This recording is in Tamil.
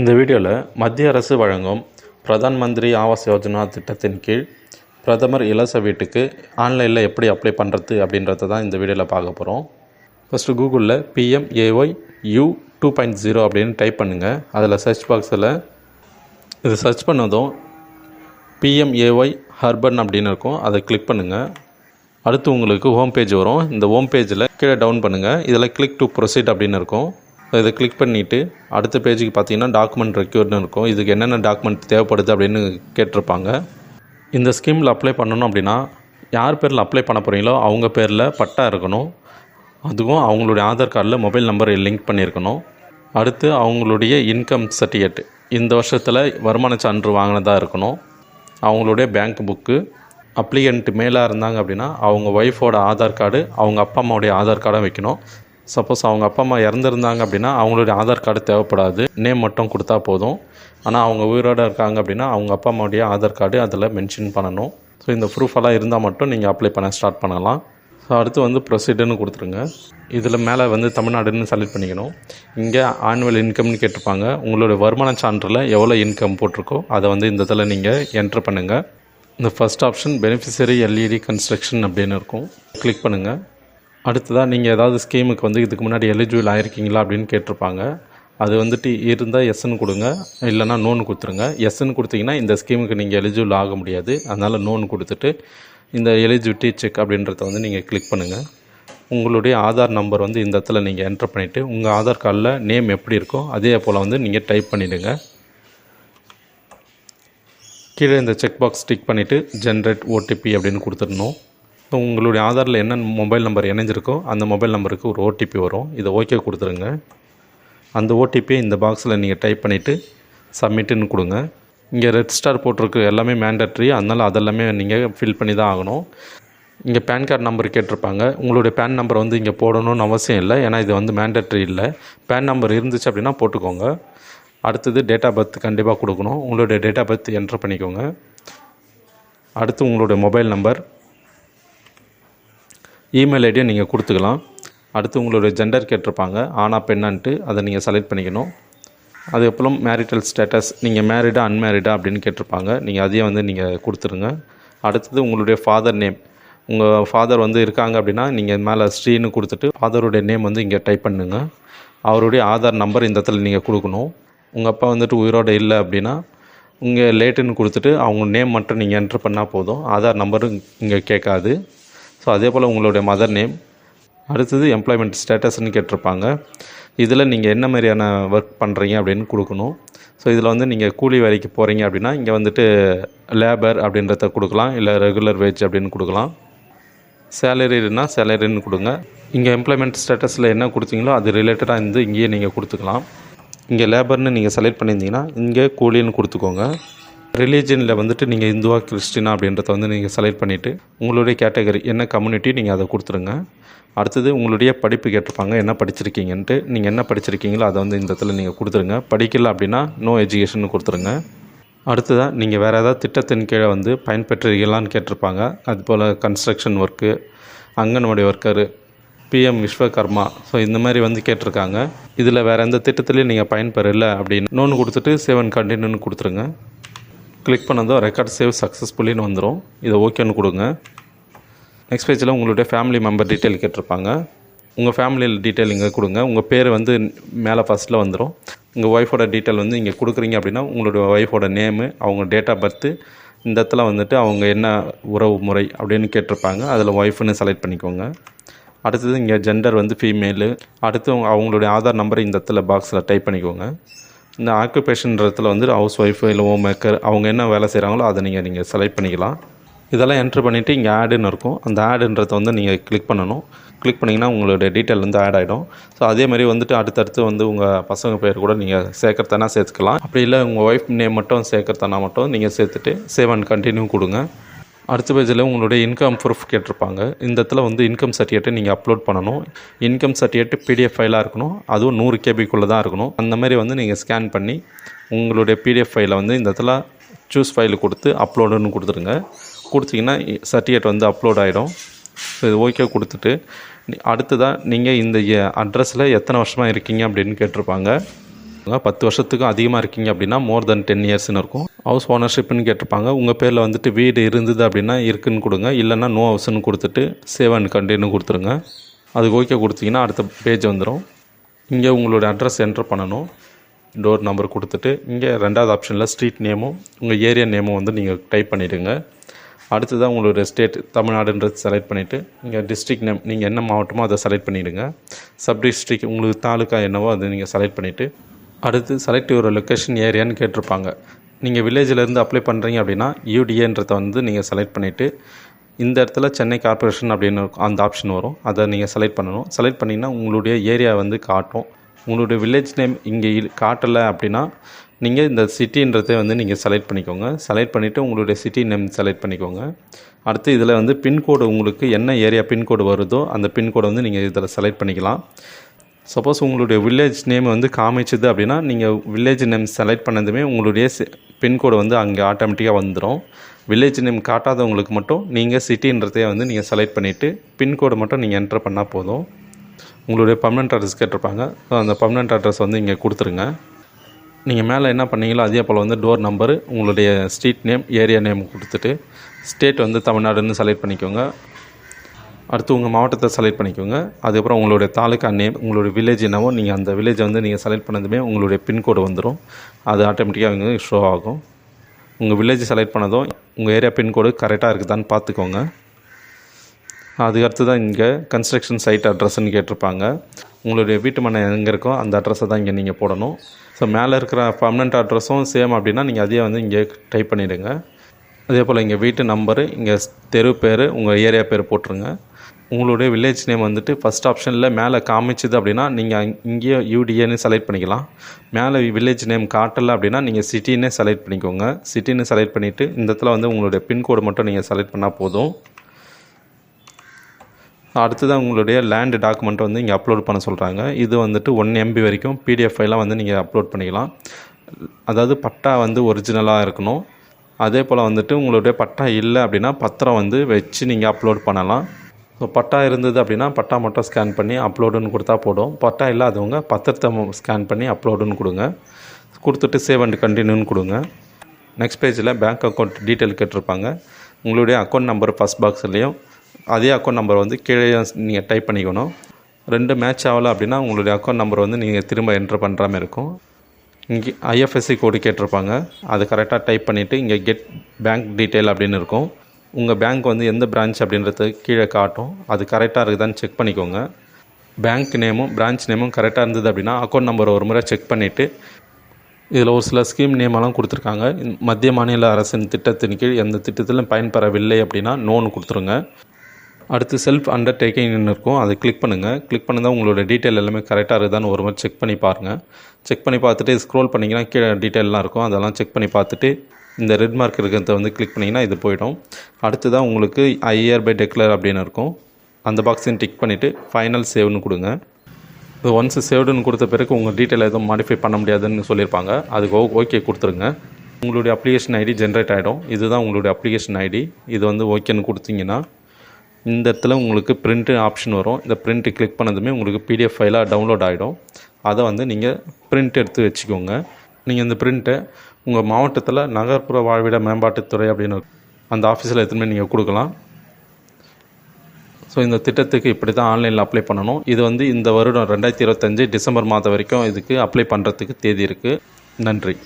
இந்த வீடியோவில் மத்திய அரசு வழங்கும் பிரதான் மந்திரி ஆவாஸ் யோஜனா திட்டத்தின் கீழ் பிரதமர் இலவச வீட்டுக்கு ஆன்லைனில் எப்படி அப்ளை பண்ணுறது அப்படின்றத தான் இந்த வீடியோவில் பார்க்க போகிறோம் ஃபஸ்ட்டு கூகுளில் PMAY U two point zero அப்படின்னு டைப் பண்ணுங்கள் அதில் சர்ச் பாக்ஸில் இது சர்ச் பண்ணதும் பிஎம்ஏஒய் ஹர்பன் அப்படின்னு இருக்கும். அதை கிளிக் பண்ணுங்கள் அடுத்து உங்களுக்கு ஹோம் பேஜ் வரும். இந்த ஹோம் பேஜில் கீழே டவுன் பண்ணுங்கள் இதில் கிளிக் டு ப்ரொசீட் அப்படின்னு இருக்கும். இதை கிளிக் பண்ணிவிட்டு அடுத்த பேஜுக்கு பார்த்தீங்கன்னா டாக்குமெண்ட் ரெக்யூர்னு இருக்கும். இதுக்கு என்னென்ன டாக்குமெண்ட் தேவைப்படுது அப்படின்னு கேட்டிருப்பாங்க. இந்த ஸ்கீமில் அப்ளை பண்ணணும் அப்படின்னா யார் பேரில் அப்ளை பண்ண போகிறீங்களோ அவங்க பேரில் பட்டா இருக்கணும். அதுவும் அவங்களுடைய ஆதார் கார்டில் மொபைல் நம்பரை லிங்க் பண்ணியிருக்கணும். அடுத்து அவங்களுடைய இன்கம் சர்டிஃபிகேட் இந்த வருஷத்தில் வருமான சான்று வாங்கினதாக இருக்கணும். அவங்களுடைய பேங்க் புக்கு அப்ளிகண்ட் மேலாக இருந்தாங்க அப்படின்னா அவங்க ஒய்ஃபோட ஆதார் கார்டு அவங்க அப்பா அம்மாவுடைய ஆதார் கார்டும் வைக்கணும். சப்போஸ் அவங்க அப்பா அம்மா இறந்துருந்தாங்க அப்படின்னா அவங்களுடைய ஆதார் கார்டு தேவைப்படாது. நேம் மட்டும் கொடுத்தா போதும். ஆனால் அவங்க உயிரோடு இருக்காங்க அப்படின்னா அவங்க அப்பா அம்மாவுடைய ஆதார் கார்டு அதில் மென்ஷன் பண்ணணும். ஸோ இந்த ப்ரூஃப் எல்லாம் இருந்தால் மட்டும் நீங்கள் அப்ளை பண்ண ஸ்டார்ட் பண்ணலாம். ஸோ அடுத்து வந்து ப்ரொசீடர்னு கொடுத்துருங்க. இதில் மேலே வந்து தமிழ்நாடுன்னு செலக்ட் பண்ணிக்கணும். இங்கே ஆனுவல் இன்கம்னு கேட்டிருப்பாங்க. உங்களுடைய வருமான சான்றில் எவ்வளோ இன்கம் போட்டிருக்கோ அதை வந்து இந்த இதில் நீங்கள் என்ட்ரு பண்ணுங்கள் இந்த first option beneficiary led construction அப்படின்னு இருக்கும். கிளிக் பண்ணுங்கள் அடுத்ததாக நீங்கள் ஏதாவது ஸ்கீமுக்கு வந்து இதுக்கு முன்னாடி எலிஜிபிள் ஆகிருக்கீங்களா அப்படின்னு கேட்டிருப்பாங்க. அது வந்துட்டு இருந்தால் எஸ்ன்னு கொடுங்க. இல்லைனா நோன் கொடுத்துருங்க. எஸ்ன்னு கொடுத்தீங்கன்னா இந்த ஸ்கீமுக்கு நீங்கள் எலிஜிபிள் ஆக முடியாது. அதனால் நோன் கொடுத்துட்டு இந்த எலிஜிபிலிட்டி செக் அப்படின்றத வந்து நீங்கள் கிளிக் பண்ணுங்கள் உங்களுடைய ஆதார் நம்பர் வந்து இந்த இடத்துல நீங்கள் என்ட்ரு பண்ணிவிட்டு உங்கள் ஆதார் கார்டில் நேம் எப்படி இருக்கோ அதே போல் வந்து நீங்கள் டைப் பண்ணிவிடுங்க கீழே இந்த செக் பாக்ஸ் டிக் பண்ணிவிட்டு ஜென்ரேட் ஓடிபி அப்படின்னு கொடுத்துடணும். இப்போ உங்களுடைய ஆதாரில் என்ன மொபைல் நம்பர் இணைஞ்சிருக்கோ அந்த மொபைல் நம்பருக்கு ஒரு ஓடிபி வரும். இதை ஓகே கொடுத்துருங்க. அந்த ஓடிபியை இந்த பாக்ஸில் நீங்கள் டைப் பண்ணிவிட்டு சப்மிட்டுன்னு கொடுங்க. இங்கே ரெட் ஸ்டார் போட்டிருக்கு. எல்லாமே மேண்டட்ரி அதனால் அதெல்லாமே நீங்கள் ஃபில் பண்ணி தான் ஆகணும். இங்கே பேன் கார்டு நம்பர் கேட்டிருப்பாங்க. உங்களுடைய பேன் நம்பர் வந்து இங்கே போடணும்னு அவசியம் இல்லை. ஏன்னா இது வந்து மேண்டட்ரி இல்லை. பேன் நம்பர் இருந்துச்சு அப்படின்னா போட்டுக்கோங்க. அடுத்தது டேட் ஆஃப் பர்த் கண்டிப்பாக கொடுக்கணும். உங்களுடைய டேட் ஆஃப் பர்த் என்ட்ரு பண்ணிக்கோங்க. அடுத்து உங்களுடைய மொபைல் நம்பர் இமெயில் ஐடியை நீங்கள் கொடுத்துக்கலாம். அடுத்து உங்களுடைய ஜெண்டர் கேட்டிருப்பாங்க ஆனா பெண்ணான்ட்டு அதை நீங்கள் செலக்ட் பண்ணிக்கணும். அதுக்கப்புறம் மேரிட்டல் ஸ்டேட்டஸ் நீங்கள் மேரிடா அன்மேரிடா அப்படின்னு கேட்டிருப்பாங்க நீங்கள் அதையும் வந்து நீங்கள் கொடுத்துருங்க. அடுத்தது உங்களுடைய ஃபாதர் நேம் உங்கள் ஃபாதர் வந்து இருக்காங்க அப்படின்னா நீங்கள் மேலே ஸ்ரீன்னு கொடுத்துட்டு ஃபாதருடைய நேம் வந்து இங்கே டைப் பண்ணுங்க. அவருடைய ஆதார் நம்பர் இந்த இடத்துல நீங்கள் கொடுக்கணும். உங்கள் அப்பா வந்துட்டு உயிரோடு இல்லை அப்படின்னா இங்கே லேட்டுன்னு கொடுத்துட்டு அவங்க நேம் மட்டும் நீங்கள் என்ட்ரு பண்ணால் போதும். ஆதார் நம்பரும் இங்கே கேட்காது. ஸோ அதே போல் உங்களுடைய மதர் நேம் அடுத்தது எம்ப்ளாய்மெண்ட் ஸ்டேட்டஸ்னு கேட்டிருப்பாங்க. இதில் நீங்கள் என்ன மாதிரியான ஒர்க் பண்ணுறீங்க அப்படின்னு கொடுக்கணும். ஸோ இதில் வந்து நீங்கள் கூலி வேலைக்கு போகிறீங்க அப்படின்னா இங்கே வந்துட்டு லேபர் அப்படின்றத கொடுக்கலாம். இல்லை ரெகுலர் வேஜ் அப்படின்னு கொடுக்கலாம். சேலரினா சேலரின்னு கொடுங்க. இங்கே எம்ப்ளாய்மெண்ட் ஸ்டேட்டஸில் என்ன கொடுத்தீங்களோ அது ரிலேட்டடாக இருந்து இங்கேயே நீங்கள் கொடுத்துக்கலாம். இங்கே லேபர்னு நீங்கள் செலக்ட் பண்ணியிருந்தீங்கன்னா இங்கே கூலின்னு கொடுத்துக்கோங்க. ரிலீஜனில் வந்துட்டு நீங்கள் இந்துவா கிறிஸ்டினா அப்படின்றத வந்து நீங்கள் செலக்ட் பண்ணிவிட்டு உங்களுடைய கேட்டகரி என்ன கம்யூனிட்டி நீங்கள் அதை கொடுத்துருங்க. அடுத்தது உங்களுடைய படிப்பு கேட்டிருப்பாங்க என்ன படிச்சிருக்கீங்கன்ட்டு நீங்கள் என்ன படிச்சிருக்கீங்களோ அதை வந்து இந்த இடத்துல நீங்கள் கொடுத்துருங்க. படிக்கல அப்படின்னா நோ எஜுகேஷன் கொடுத்துருங்க. அடுத்ததாக நீங்கள் வேறு ஏதாவது திட்டத்தின் கீழே வந்து பயன்பெற்றீங்களான்னு கேட்டிருப்பாங்க. அதுபோல் construction work anganwadi worker PM Vishwakarma. So இந்த மாதிரி வந்து கேட்டிருக்காங்க. இதில் வேறு எந்த திட்டத்துலையும் நீங்கள் பயன்பெறல அப்படின்னு நோன்னு கொடுத்துட்டு சேவன் கண்டினியூன்னு கொடுத்துருங்க. கிளிக் பண்ணதும் ரெக்கார்ட் சேவ் சக்ஸஸ்ஃபுல்லின்னு வந்துடும் இதை ஓகேன்னு கொடுங்க. நெக்ஸ்ட் பேஜில் உங்களுடைய ஃபேமிலி மெம்பர் டீட்டெயில் கேட்டிருப்பாங்க. உங்கள் ஃபேமிலியில் டீட்டெயில் இங்கே கொடுங்க. உங்கள் பேர் வந்து மேலே ஃபஸ்ட்டில் வந்துடும் உங்கள் ஒய்ஃபோட டீட்டெயில் வந்து இங்கே கொடுக்குறீங்க அப்படின்னா உங்களுடைய ஒய்ஃபோட நேமு அவங்க டேட் ஆஃப் பர்த்து இந்த இடத்துல வந்துட்டு அவங்க என்ன உறவு முறை அப்படின்னு கேட்டிருப்பாங்க. அதில் ஒய்ஃப்னு செலக்ட் பண்ணிக்கோங்க. அடுத்தது இங்கே ஜெண்டர் வந்து ஃபீமேலு அடுத்து அவங்களுடைய ஆதார் நம்பரை இந்த இடத்துல பாக்ஸில் டைப் பண்ணிக்கோங்க. இந்த ஆக்குபேஷன்றதுல வந்து ஹவுஸ் ஒய்ஃபு இல்லை ஹோம் மேக்கர் அவங்க என்ன வேலை செய்கிறாங்களோ அதை நீங்கள் நீங்கள் செலக்ட் பண்ணிக்கலாம். இதெல்லாம் என்ட்ரு பண்ணிவிட்டு இங்கே ஆடுன்னு இருக்கும். அந்த ஆடுன்றதை வந்து நீங்கள் கிளிக் பண்ணணும். கிளிக் பண்ணிங்கன்னா உங்களுடைய டீட்டெயில் வந்து ஆட் ஆகிடும் ஸோ அதே மாதிரி வந்துட்டு அடுத்தடுத்து வந்து உங்கள் பசங்க பேர் கூட நீங்கள் சேர்க்கறதானா சேர்த்துக்கலாம். அப்படி இல்லை உங்கள் ஒய்ஃப் நேம் மட்டும் சேர்க்கறதானா மட்டும் நீங்கள் சேர்த்துட்டு சேவ் அண்ட் கண்டினியூ கொடுங்க. அடுத்த பேஜில் உங்களுடைய இன்கம் ப்ரூஃப் கேட்டிருப்பாங்க. இந்த இடத்துல வந்து இன்கம் சர்டிஃபிகேட்டை நீங்கள் அப்லோட் பண்ணணும். இன்கம் சர்டிஃபிகேட் பிடிஎஃப் ஃபைலாக இருக்கணும். அதுவும் நூறு கேபிக்குள்ளே தான் இருக்கணும். அந்த மாதிரி வந்து நீங்கள் ஸ்கேன் பண்ணி உங்களுடைய பிடிஎஃப் ஃபைலை வந்து இந்த இடத்துல சூஸ் ஃபைல் கொடுத்து அப்லோடுன்னு கொடுத்துருங்க கொடுத்தீங்கன்னா சர்டிஃபிகேட் வந்து அப்லோட் ஆகிடும் ஸோ இது ஓகே கொடுத்துட்டு அடுத்ததாக நீங்கள் இந்த அட்ரஸில் எத்தனை வருஷமாக இருக்கீங்க அப்படின்னு கேட்டிருப்பாங்க. பத்து வருஷத்துக்கும் அதிகமாக இருக்கீங்க அப்படின்னா மோர் தென் டென் இயர்ஸ்னு இருக்கும். ஹவுஸ் ஓனர்ஷிப்னு கேட்டிருப்பாங்க. உங்கள் பேரில் வந்துட்டு வீடு இருந்தது அப்படின்னா இருக்குன்னு கொடுங்க. இல்லைன்னா நோ ஹவுஸ்னு கொடுத்துட்டு சேவ் அண்ட் கண்டினியூ கொடுத்துருங்க. அதுக்கு ஓகே கொடுத்தீங்கன்னா அடுத்த பேஜ் வந்துடும் இங்கே உங்களோட அட்ரஸ் என்டர் பண்ணணும். டோர் நம்பர் கொடுத்துட்டு இங்கே ரெண்டாவது ஆப்ஷனில் ஸ்ட்ரீட் நேமும் உங்கள் ஏரியா நேமும் வந்து நீங்கள் டைப் பண்ணிவிடுங்க அடுத்ததாக உங்களோட ஸ்டேட் தமிழ்நாடுன்றது செலக்ட் பண்ணிவிட்டு இங்கே டிஸ்ட்ரிக் நேம் நீங்கள் என்ன மாவட்டமோ அதை செலக்ட் பண்ணிவிடுங்க சப் டிஸ்ட்ரிக் உங்களுக்கு தாலுக்கா என்னவோ அதை நீங்கள் செலக்ட் பண்ணிவிட்டு அடுத்து செலக்ட் யுவர் லொக்கேஷன் ஏரியான்னு கேட்டிருப்பாங்க. நீங்கள் வில்லேஜிலேருந்து அப்ளை பண்ணுறீங்க அப்படின்னா யூடிஏன்றத வந்து நீங்கள் செலக்ட் பண்ணிவிட்டு இந்த இடத்துல சென்னை கார்ப்பரேஷன் அப்படின்னு இருக்கும் அந்த ஆப்ஷன் வரும். அதை நீங்கள் செலக்ட் பண்ணணும். செலக்ட் பண்ணிங்கன்னா உங்களுடைய ஏரியா வந்து காட்டும். உங்களுடைய வில்லேஜ் நேம் இங்கே காட்டலை அப்படின்னா நீங்கள் இந்த சிட்டின்றதை வந்து நீங்கள் செலக்ட் பண்ணிக்கோங்க. செலக்ட் பண்ணிவிட்டு உங்களுடைய சிட்டி நேம் செலக்ட் பண்ணிக்கோங்க. அடுத்து இதில் வந்து பின்கோடு உங்களுக்கு என்ன ஏரியா பின்கோடு வருதோ அந்த பின்கோடை வந்து நீங்கள் இதில் செலக்ட் பண்ணிக்கலாம். சப்போஸ் உங்களுடைய வில்லேஜ் நேம் வந்து காமிச்சுது அப்படின்னா நீங்கள் வில்லேஜ் நேம் செலக்ட் பண்ணதுமே உங்களுடைய பின்கோடு வந்து அங்கே ஆட்டோமேட்டிக்காக வந்துடும் வில்லேஜ் நேம் காட்டாதவங்களுக்கு மட்டும் நீங்கள் சிட்டின்றதையே வந்து நீங்கள் செலக்ட் பண்ணிவிட்டு பின்கோடு மட்டும் நீங்கள் என்டர் பண்ணால் போதும். உங்களுடைய பர்மனெண்ட் அட்ரஸ் கேட்டிருப்பாங்க. ஸோ அந்த பர்மனெண்ட் அட்ரஸ் வந்து இங்கே கொடுத்துருங்க. நீங்கள் மேலே என்ன பண்ணீங்களோ அதே போல் வந்து டோர் நம்பரு உங்களுடைய ஸ்ட்ரீட் நேம் ஏரியா நேம் கொடுத்துட்டு ஸ்டேட் வந்து தமிழ்நாடுன்னு செலக்ட் பண்ணிக்கோங்க. அடுத்து உங்கள் மாவட்டத்தை செலக்ட் பண்ணிக்கோங்க. அதுக்கப்புறம் உங்களுடைய தாலுக்கா நேம் உங்களுடைய வில்லேஜ் என்னவோ நீங்கள் அந்த வில்லேஜை வந்து நீங்கள் செலக்ட் பண்ணதுமே உங்களுடைய பின்கோடு வந்துடும் அது ஆட்டோமேட்டிக்காக அவங்க ஷோ ஆகும். உங்கள் வில்லேஜ் செலக்ட் பண்ணதும் உங்கள் ஏரியா பின்கோடு கரெக்டாக இருக்குதான்னு பார்த்துக்கோங்க. அதுக்கடுத்து தான் இங்கே கன்ஸ்ட்ரக்ஷன் சைட் அட்ரஸ்ன்னு கேட்டிருப்பாங்க. உங்களுடைய வீட்டு மனை எங்கே இருக்கோ அந்த அட்ரஸை தான் இங்கே நீங்கள் போடணும். ஸோ மேலே இருக்கிற பர்மனெண்ட் அட்ரஸும் சேம் அப்படின்னா நீங்கள் அதையே வந்து இங்கே டைப் பண்ணிவிடுங்க அதே போல் இங்கே வீட்டு நம்பரு இங்கே தெரு பேர் உங்கள் ஏரியா பேர் போட்டுருங்க. உங்களுடைய வில்லேஜ் நேம் வந்துட்டு ஃபஸ்ட் ஆப்ஷனில் மேலே காமிச்சுது அப்படின்னா நீங்கள் இங்கேயே யூடிஏன்னு செலக்ட் பண்ணிக்கலாம். மேலே வில்லேஜ் நேம் காட்டலை அப்படின்னா நீங்கள் சிட்டின்னு செலக்ட் பண்ணிக்கோங்க. சிட்டின்னு செலக்ட் பண்ணிவிட்டு இந்த இடத்துல வந்து உங்களுடைய பின்கோடு மட்டும் நீங்கள் செலக்ட் பண்ணால் போதும். அடுத்ததான் உங்களுடைய லேண்டு டாக்குமெண்ட் வந்து இங்கே அப்லோட் பண்ண சொல்கிறாங்க இது வந்துட்டு ஒன் எம்பி வரைக்கும் பிடிஎஃப் ஃபைலாக வந்து நீங்கள் அப்லோட் பண்ணிக்கலாம். அதாவது பட்டா வந்து ஒரிஜினலாக இருக்கணும். அதே போல் வந்துட்டு உங்களுடைய பட்டா இல்லை அப்படின்னா பத்திரம் வந்து வச்சு நீங்கள் அப்லோட் பண்ணலாம். ஸோ பட்டா இருந்தது அப்படின்னா பட்டா மட்டும் ஸ்கேன் பண்ணி அப்லோடுன்னு கொடுத்தா போதும். பட்டா இல்லாதவங்க பத்திரத்தை ஸ்கேன் பண்ணி அப்லோடுன்னு கொடுங்க. கொடுத்துட்டு சேவ் அண்ட் கண்டினியூன்னு கொடுங்க. நெக்ஸ்ட் பேஜில் பேங்க் அக்கௌண்ட் டீட்டெயில் கேட்டிருப்பாங்க. உங்களுடைய அக்கௌண்ட் நம்பர் ஃபஸ்ட் பாக்ஸ்லேயும் அதே அக்கௌண்ட் நம்பர் வந்து கீழே நீங்கள் டைப் பண்ணிக்கணும். ரெண்டு மேட்ச் ஆகலை அப்படின்னா உங்களுடைய அக்கௌண்ட் நம்பர் வந்து நீங்கள் திரும்ப என்ட்ரு பண்ணுற மாதிரி இருக்கும். இங்கே ஐஎஃப்எஸ்சி கோடு கேட்டிருப்பாங்க. அது கரெக்டாக டைப் பண்ணிவிட்டு இங்கே கெட் பேங்க் டீட்டெயில் அப்படின்னு இருக்கும். உங்கள் பேங்க் வந்து எந்த பிரான்ச் அப்படின்றது கீழே காட்டும். அது கரெக்டாக இருக்குதான்னு செக் பண்ணிக்கோங்க. பேங்க் நேமும் பிரான்ச் நேமும் கரெக்டாக இருந்தது அப்படின்னா அக்கௌண்ட் நம்பர் ஒரு முறை செக் பண்ணிவிட்டு இதில் ஒரு சில ஸ்கீம் நேமெல்லாம் கொடுத்துருக்காங்க. மத்திய மாநில அரசின் திட்டத்தின் கீழ் எந்த திட்டத்திலும் பயன்பெறவில்லை அப்படின்னா நோன்னு கொடுத்துருங்க. அடுத்து செல்ஃப் அண்டர்டேக்கிங்னு இருக்கும். அதை கிளிக் பண்ணுங்கள் கிளிக் பண்ணுங்கள் உங்களோட டீட்டெயில் எல்லாமே கரெக்டாக இருக்குதான்னு ஒரு மாதிரி செக் பண்ணி பாருங்கள் செக் பண்ணி பார்த்துட்டு ஸ்க்ரோல் பண்ணிங்கன்னா கீழே டீட்டெயிலெலாம் இருக்கும். அதெல்லாம் செக் பண்ணி பார்த்துட்டு இந்த ரெட் மார்க் இருக்கிறத வந்து கிளிக் பண்ணிங்கன்னா இது போயிடும். அடுத்ததான் உங்களுக்கு ஐஆர் பை டெக்லர் அப்படின்னு இருக்கும். அந்த பாக்ஸையும் டிக் பண்ணிவிட்டு ஃபைனல் சேவ்னு கொடுங்க. இது ஒன்ஸ் சேவ்டுன்னு கொடுத்த பிறகு உங்கள் டீட்டெயில் எதுவும் மாடிஃபை பண்ண முடியாதுன்னு சொல்லியிருப்பாங்க. அதுக்கு ஓகே கொடுத்துருங்க. உங்களுடைய அப்ளிகேஷன் ஐடி ஜென்ரேட் ஆகிடும் இதுதான் உங்களுடைய அப்ளிகேஷன் ஐடி இது வந்து ஓகேன்னு கொடுத்தீங்கன்னா இந்த இடத்துல உங்களுக்கு பிரிண்ட்டு ஆப்ஷன் வரும். இந்த பிரிண்ட்டு கிளிக் பண்ணதுமே உங்களுக்கு பிடிஎஃப் ஃபைலாக டவுன்லோட் ஆகிடும் அதை வந்து நீங்கள் பிரிண்ட் எடுத்து வச்சுக்கோங்க. நீங்கள் இந்த பிரிண்ட்டை உங்கள் மாவட்டத்தில் நகர்ப்புற வாழ்விட மேம்பாட்டுத்துறை அப்படின்னு அந்த ஆஃபீஸில் எடுத்துன்னு நீங்கள் கொடுக்கலாம்? ஸோ இந்த திட்டத்துக்கு இப்படி தான் ஆன்லைனில் அப்ளை பண்ணணும். இது வந்து இந்த வருடம் ரெண்டாயிரத்தி இருபத்தஞ்சி டிசம்பர் மாதம் வரைக்கும் இதுக்கு அப்ளை பண்ணுறதுக்கு தேதி இருக்குது நன்றி.